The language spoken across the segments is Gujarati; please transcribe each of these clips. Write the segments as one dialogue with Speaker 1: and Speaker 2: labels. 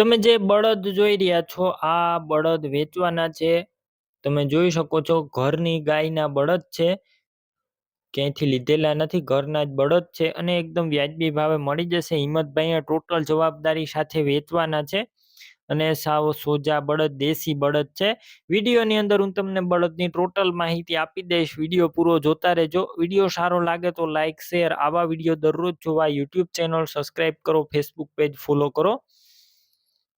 Speaker 1: તમે જે બળદ જોઈ રહ્યા છો, આ બળદ વેચવાના છે. તમે જોઈ શકો છો ઘરની ગાયના બળદ છે. ક્યાંયથી લીધેલા નથી, ઘરના જ બળદ છે અને એકદમ વ્યાજબી ભાવે મળી જશે. હિંમતભાઈ ટોટલ જવાબદારી સાથે વેચવાના છે અને સાવ સોજા બળદ, દેશી બળદ છે. વિડીયોની અંદર હું તમને બળદની ટોટલ માહિતી આપી દઈશ. વીડિયો પૂરો જોતા રહેજો. વીડિયો સારો લાગે તો લાઇક શેર આવા વીડિયો દરરોજ જોવા. યુટ્યુબ ચેનલ સબસ્ક્રાઈબ કરો, ફેસબુક પેજ ફોલો કરો.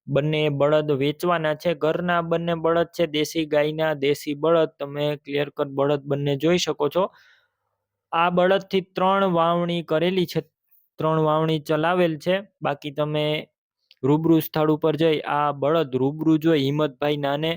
Speaker 1: બંને બળદ વેચવાના છે. ઘરના બંને બળદ છે. દેશી ગાયના દેશી બળદ. તમે ક્લિયર કટ બળદ બંને જોઈ શકો છો. આ બળદથી ત્રણ વાવણી કરેલી છે. ત્રણ વાવણી ચલાવેલ છે. બાકી તમે રૂબરૂ સ્થળ ઉપર જઈ આ બળદ રૂબરૂ જોઈ હિંમતભાઈ નાને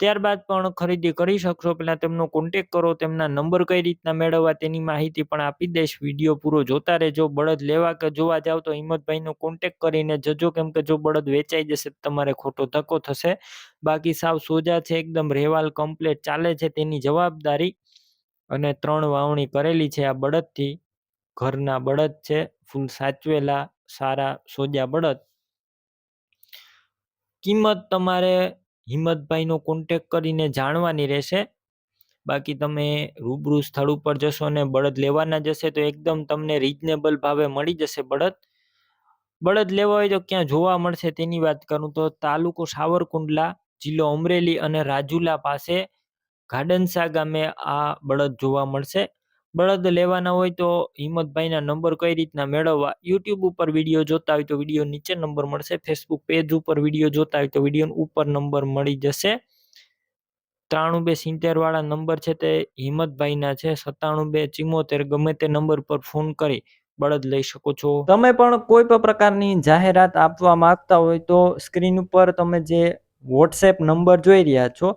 Speaker 1: ત્યારબાદ પણ ખરીદી કરી શકશો. પહેલા તેમનો કોન્ટેક કરો, તેમના નંબર કઈ રીતના મેળવવા તેની માહિતી પણ આપી દઈશ. વીડિયો પૂરો જોતા રહેજો. બળદ લેવા કે જોવા જાવ તો હિંમતભાઈનો કોન્ટેક કરીને જજો. કેમ કે જો બળદ વેચાઈ જશે તમારે ખોટો ધક્કો થશે. બાકી સાવ સોજા છે, એકદમ રહેવાલ કમ્પ્લેટ ચાલે છે તેની જવાબદારી. અને ત્રણ વાવણી કરેલી છે આ બળદથી. ઘરના બળદ છે, ફૂલ સાચવેલા, સારા, સોજા બળદ. કિંમત તમારે હિંમતભાઈનો કોન્ટેક કરીને જાણવાની રહેશે. બાકી તમે રૂબરૂ સ્થળ ઉપર જશો અને બળદ લેવાના જશે તો એકદમ તમને રિઝનેબલ ભાવે મળી જશે બળદ. બળદ લેવા હોય તો ક્યાં જોવા મળશે તેની વાત કરું તો તાલુકો સાવરકુંડલા, જિલ્લો અમરેલી અને રાજુલા પાસે ગાડનસા ગામે આ બળદ જોવા મળશે. બળદ લેવાના હોય તો હિંમતભાઈના નંબર કઈ રીતના મેળવવા? યુટ્યુબ ઉપર વીડિયો જોતા હોય તો વીડિયો નીચે નંબર મળશે. ફેસબુક પેજ ઉપર વીડિયો જોતા હોય તો વીડિયો ઉપર નંબર મળી જશે. ત્રાણું બે સિત્તેર વાળા નંબર છે તે હિંમતભાઈના છે. સત્તાણું બે ચિમોતેર, ગમે તે નંબર પર ફોન કરી, બળદ લઈ શકો છો. તમે પણ કોઈ પણ પ્રકારની જાહેરાત આપવા માંગતા હોય તો સ્ક્રીન ઉપર તમે જે વોટ્સએપ નંબર જોઈ રહ્યા છો